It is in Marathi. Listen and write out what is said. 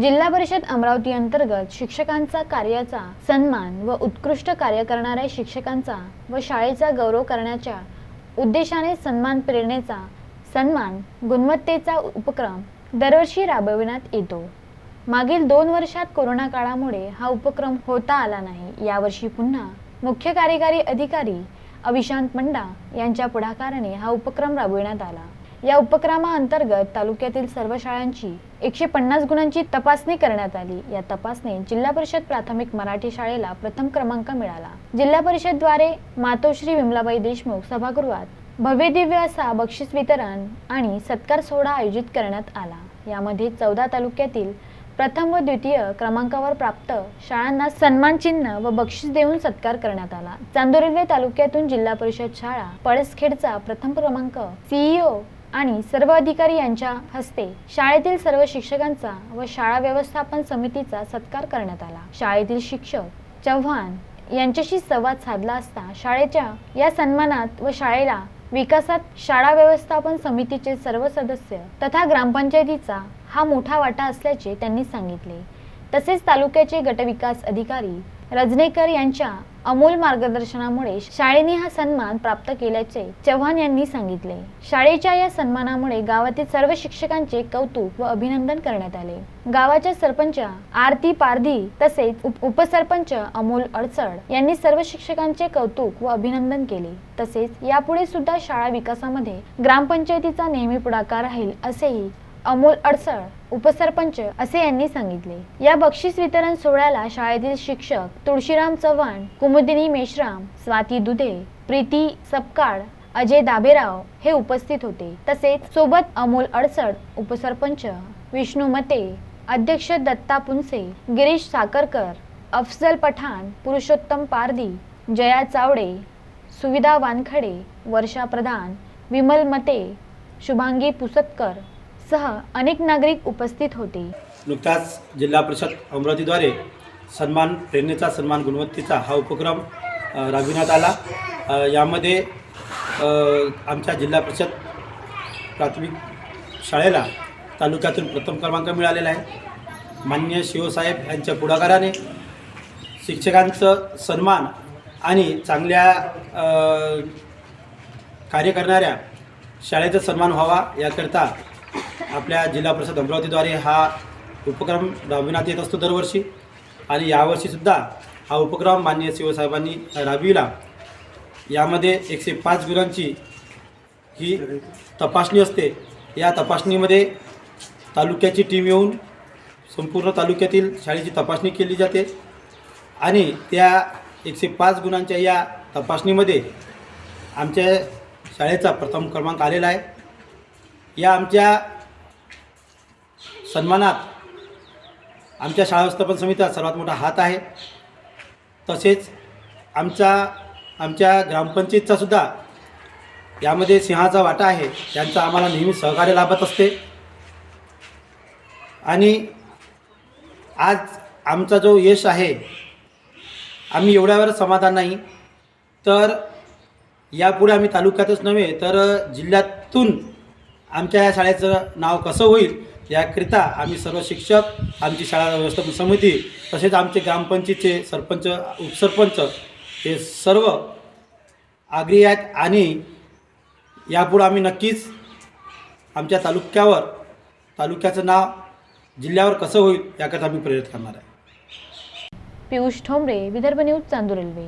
जिल्हा परिषद अमरावती अंतर्गत शिक्षकांचा कार्याचा सन्मान व उत्कृष्ट कार्य करणाऱ्या शिक्षकांचा व शाळेचा गौरव करण्याच्या उद्देशाने सन्मान प्रेरणेचा सन्मान गुणवत्तेचा उपक्रम दरवर्षी राबविण्यात येतो. मागील दोन वर्षात कोरोना काळामुळे हा उपक्रम होता आला नाही. यावर्षी पुन्हा मुख्य कार्यकारी अधिकारी अविशांत पंडा यांच्या पुढाकाराने हा उपक्रम राबविण्यात आला. या उपक्रमाअंतर्गत तालुक्यातील सर्व शाळांची एकशे पन्नास गुणांची तपासणी करण्यात आली. या तपासणीत जिल्हा परिषद प्राथमिक मराठी शाळेला प्रथम क्रमांक मिळाला. जिल्हा परिषदद्वारे मातोश्री विमलाबाई देशमुख सभागृहात भव्य दिव्य असा बक्षीस वितरण आणि सत्कार सोहळा आयोजित करण्यात आला. यामध्ये चौदा तालुक्यातील प्रथम व द्वितीय क्रमांकावर प्राप्त शाळांना सन्मान चिन्ह व बक्षीस देऊन सत्कार करण्यात आला. चांदोर्ली तालुक्यातून जिल्हा परिषद शाळा पळसखेडचा प्रथम क्रमांक सीईओ आणि सर्व अधिकारी यांच्या हस्ते शाळेतील सर्व शिक्षकांचा व शाळा व्यवस्थापन समितीचा सत्कार करण्यात आला. शाळेतील शिक्षक चव्हाण यांच्याशी संवाद साधला असता शाळेच्या या सन्मानात व शाळेला विकासात शाळा व्यवस्थापन समितीचे सर्व सदस्य तथा ग्रामपंचायतीचा हा मोठा वाटा असल्याचे त्यांनी सांगितले. तसेच तालुक्याचे गटविकास अधिकारी रजनेकर यांच्या अमोल मार्गदर्शनामुळे शाळेने हा सन्मान प्राप्त केल्याचे चव्हाण यांनी सांगितले. शाळेच्या या सन्मानामुळे गावातील सर्व शिक्षकांचे कौतुक व अभिनंदन करण्यात आले. गावाच्या सरपंच आरती पारधी तसेच उप- उपसरपंच अमोल अडचड यांनी सर्व शिक्षकांचे कौतुक व अभिनंदन केले. तसेच यापुढे सुद्धा शाळा विकासामध्ये ग्रामपंचायतीचा नेहमी पुढाकार राहील असेही अमोल अडसळ उपसरपंच असे यांनी सांगितले. या बक्षीस वितरण सोहळ्याला शाळेतील शिक्षक तुळशीराम चव्हाण कुमुदिनी मेश्राम स्वाती दुधे प्रीती सपकाळ अजय दाबेराव हे उपस्थित होते. तसेच सोबत अमोल अडसळ उपसरपंच विष्णू मते अध्यक्ष दत्ता पुनसे गिरीश साकरकर अफजल पठाण पुरुषोत्तम पारदी जया चावडे सुविधा वानखडे वर्षा प्रधान विमल मते शुभांगी पुसतकर सह अनेक नागरिक उपस्थित होते. नुकताच जिल्हा परिषद अमरावतीद्वारे सन्मान प्रेरणेचा सन्मान गुणवत्तेचा हा उपक्रम राबविण्यात आला. यामध्ये आमच्या जिल्हा परिषद प्राथमिक शाळेला तालुक्यातून प्रथम क्रमांक मिळालेला आहे. मान्य शिवसाहेब यांच्या पुढाकाराने शिक्षकांचं सन्मान आणि चांगल्या कार्य करणाऱ्या शाळेचा सन्मान व्हावा याकरता आपल्या जिल्हा परिषद अमरावतीद्वारे हा उपक्रम राबविण्यात येत असतो दरवर्षी. आणि यावर्षीसुद्धा हा उपक्रम मान्य शिवसाहेबांनी राबविला. यामध्ये एकशे पाच गुणांची ही तपासणी असते. या तपासणीमध्ये तालुक्याची टीम येऊन संपूर्ण तालुक्यातील शाळेची तपासणी केली जाते. आणि त्या एकशे पाच गुणांच्या या तपासणीमध्ये आमच्या शाळेचा प्रथम क्रमांक आलेला आहे. या आमच्या सन्मानात आमच्या शाळा व्यवस्थापन समितीचा सर्वात मोठा हात आहे. तसेच आमचा आमच्या ग्रामपंचायतचा सुद्धा यामध्ये सिंहाचा वाटा आहे. त्यांचा आम्हाला नेहमी सहकार्य लाभत असते. आणि आज आमचा जो यश आहे आम्ही एवढ्यावर समाधान नाही. तर यापुढे आम्ही तालुक्यातच नव्हे तर जिल्ह्यातून आमच्या या शाळेचं नाव कसं होईल याकरिता आम्ही सर्व शिक्षक आमची शाळा व्यवस्थापन समिती तसेच आमचे ग्रामपंचायतचे सरपंच उपसरपंच हे सर्व आग्री आहेत आणि यापुढं आम्ही नक्कीच आमच्या तालुक्यावर तालुक्याचं नाव जिल्ह्यावर कसं होईल याकरता आम्ही प्रेरित करणार आहे. Piyush Thombare Vidarbha news Chandur Railway.